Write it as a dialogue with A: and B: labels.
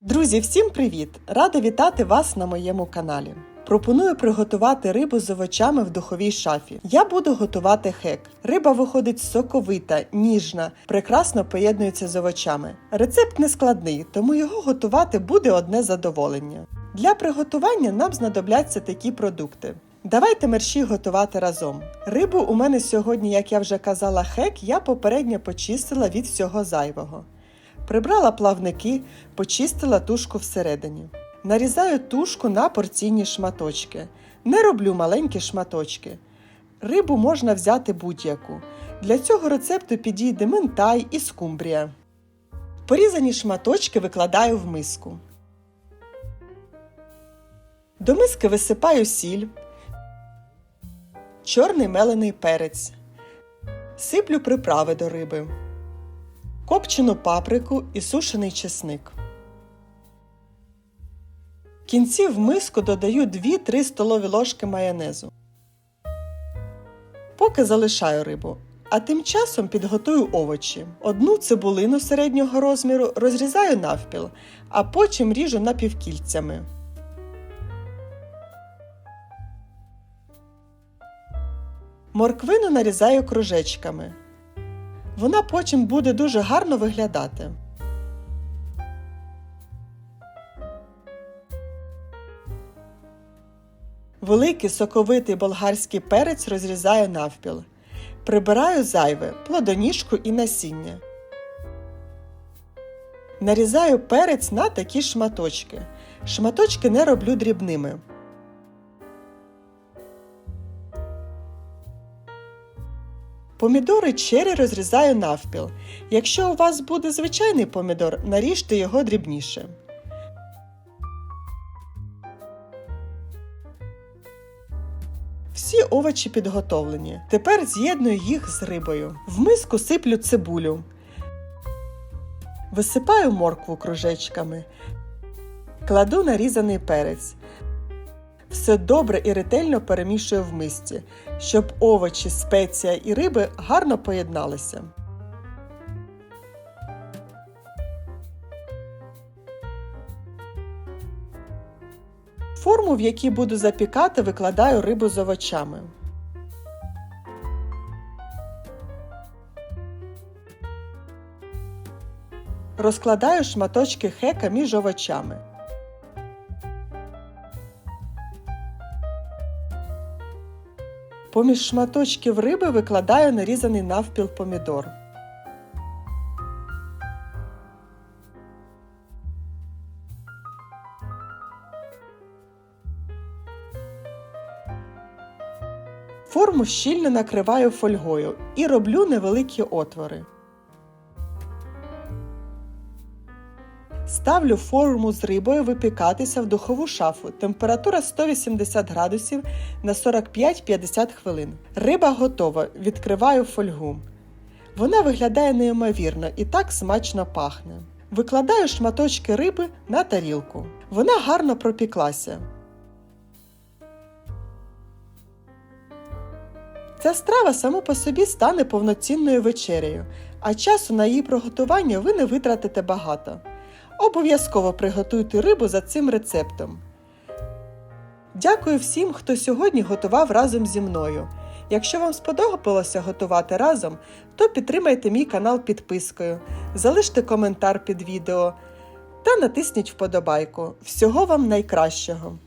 A: Друзі, всім привіт! Рада вітати вас на моєму каналі. Пропоную приготувати рибу з овочами в духовій шафі. Я буду готувати хек. Риба виходить соковита, ніжна, прекрасно поєднується з овочами. Рецепт не складний, тому його готувати буде одне задоволення. Для приготування нам знадобляться такі продукти. Давайте мерщі готувати разом. Рибу у мене сьогодні, як я вже казала, хек, я попередньо почистила від всього зайвого. Прибрала плавники, почистила тушку всередині. Нарізаю тушку на порційні шматочки. Не роблю маленькі шматочки. Рибу можна взяти будь-яку. Для цього рецепту підійде ментай і скумбрія. Порізані шматочки викладаю в миску. До миски висипаю сіль, чорний мелений перець. Сиплю приправи до риби копчену паприку і сушений чесник. В кінці в миску додаю 2-3 столові ложки майонезу. Поки залишаю рибу. А тим часом підготую овочі. Одну цибулину середнього розміру розрізаю навпіл, а потім ріжу напівкільцями. Морквину нарізаю кружечками. Вона потім буде дуже гарно виглядати. Великий соковитий болгарський перець розрізаю навпіл. Прибираю зайве, плодоніжку і насіння. Нарізаю перець на такі шматочки. Шматочки не роблю дрібними. Помідори чері розрізаю навпіл. Якщо у вас буде звичайний помідор, наріжте його дрібніше. Всі овочі підготовлені. Тепер з'єдную їх з рибою. В миску сиплю цибулю. Висипаю моркву кружечками. Кладу нарізаний перець. Все добре і ретельно перемішую в мисці, щоб овочі, спеція і риби гарно поєдналися. Форму, в якій буду запікати, викладаю рибу з овочами. Розкладаю шматочки хека між овочами. Поміж шматочків риби викладаю нарізаний навпіл помідор. Форму щільно накриваю фольгою і роблю невеликі отвори. Ставлю форму з рибою випікатися в духову шафу. Температура 180 градусів на 45-50 хвилин. Риба готова. Відкриваю фольгу. Вона виглядає неймовірно і так смачно пахне. Викладаю шматочки риби на тарілку. Вона гарно пропіклася. Ця страва сама по собі стане повноцінною вечерею, а часу на її приготування ви не витратите багато. Обов'язково приготуйте рибу за цим рецептом. Дякую всім, хто сьогодні готував разом зі мною. Якщо вам сподобалося готувати разом, то підтримайте мій канал підпискою, залиште коментар під відео та натисніть вподобайку. Всього вам найкращого!